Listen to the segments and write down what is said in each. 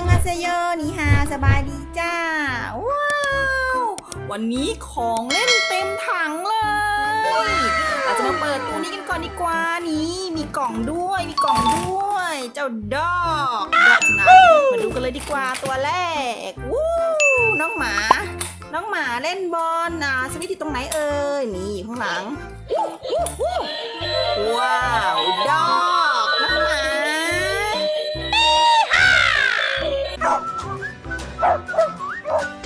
ยังฮาเซโยนี่ฮาสบายดีจ้า ว้าว วันนี้ของเล่นเต็มถังเลย เราจะมาเปิดตู้นี้กันก่อนดีกว่า นี่มีกล่องด้วย มีกล่องด้วย เจ้าดอกดอกนะมาดูกันเลยดีกว่าตัวแรก วู้ น้องหมา น้องหมาเล่นบอลอะสวิตช์อยู่ตรงไหนเอ่ย นี่อยู่ข้างหลัง ว้าว ดอก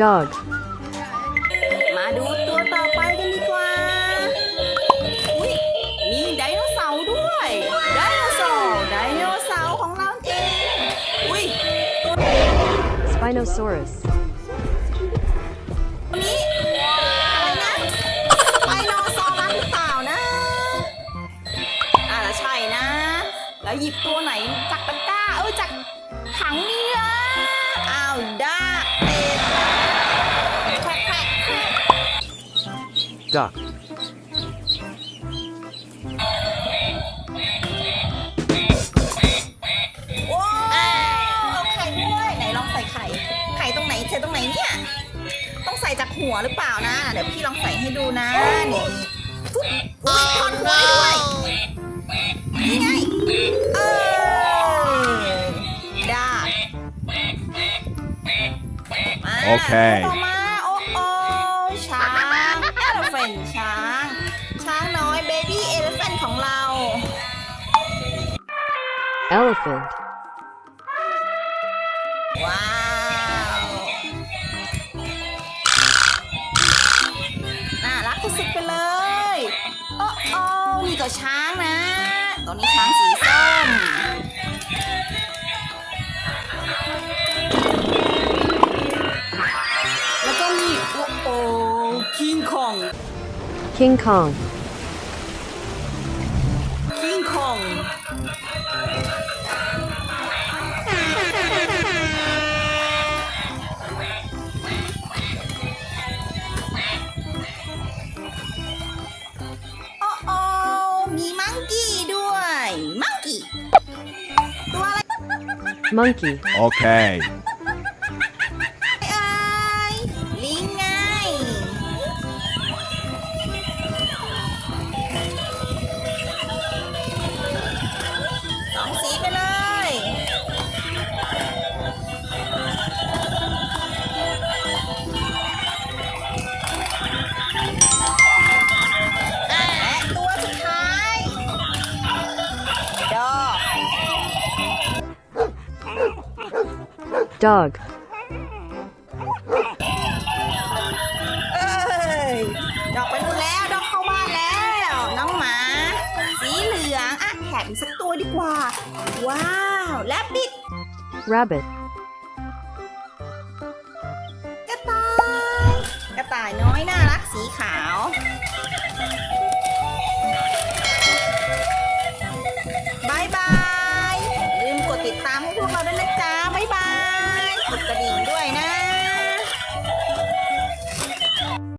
dog, มาดูตัวต่อไปกันดีกว่า อุ้ยมีไดโนเสาร์ด้วย ไดโนเสาร์ ไดโนเสาร์ของเราเอง อุ้ย Spinosaurus, ตัวนี้อะไรนะไดโนเสาร์รัสหรือเปล่านะ อ่าใช่นะ แล้วหยิบตัวไหนจากตะ duck, ว้าวเอาไข่ด้วยไหนลองใส่ไข่ ไข่ตรงไหนใส่ตรงไหนเนี่ย ต้องใส่จากหัวหรือเปล่านะ เดี๋ยวพี่ลองใส่ให้ดูนะนี่ฟุ๊บอุ้ยถอดหัวให้ด้วยนี่ไงเออได้มาโอเค ต่อมาโอ้ elephant, ว้าวน่ารักสุดๆไปเลย โอ้โอ้นี่ก็ช้างนะตัวนี้ช้างสีส้ม แล้วก็มีโอ้โอ้คิงคอง King Kong, monkey, Okay. Dog, เอ้ยดอกไปดูนแล้วดอกเข้าบ้านแล้ว น้องหมา สีเหลืองอะแถมอีกสักตัวดีกว่า ว้าวแลบบิด rabbit, กระต่าย กระต่ายน้อยน่ารักสีขา